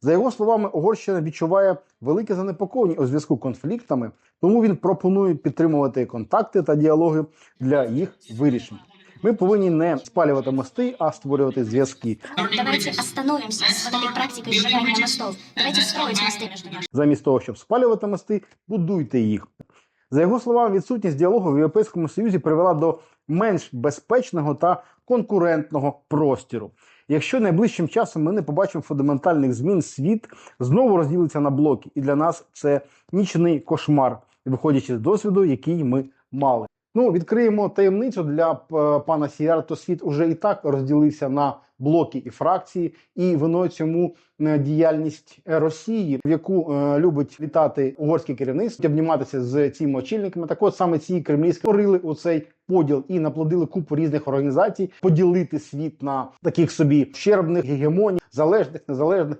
За його словами, Угорщина відчуває велике занепокоєння у зв'язку з конфліктами, тому він пропонує підтримувати контакти та діалоги для їх вирішення. Ми повинні не спалювати мости, а створювати зв'язки. Давайте остановимся с вот этой практикой сжигания мостов. Давайте строить мосты между нами. Замість того, щоб спалювати мости, будуйте їх. За його словами, відсутність діалогу в Європейському Союзі привела до менш безпечного та конкурентного простіру. Якщо найближчим часом ми не побачимо фундаментальних змін, світ знову розділиться на блоки, і для нас це нічний кошмар, виходячи з досвіду, який ми мали. Ну, відкриємо таємницю для е, пана Сіяра, то світ уже і так розділився на блоки і фракції, і виною цьому е, діяльність е, Росії, в яку е, любить літати угорське керівництво, обніматися з цими очільниками. Так от саме ці кремлі створили у цей поділ і наплодили купу різних організацій, поділити світ на таких собі щербних гегемоній, залежних, незалежних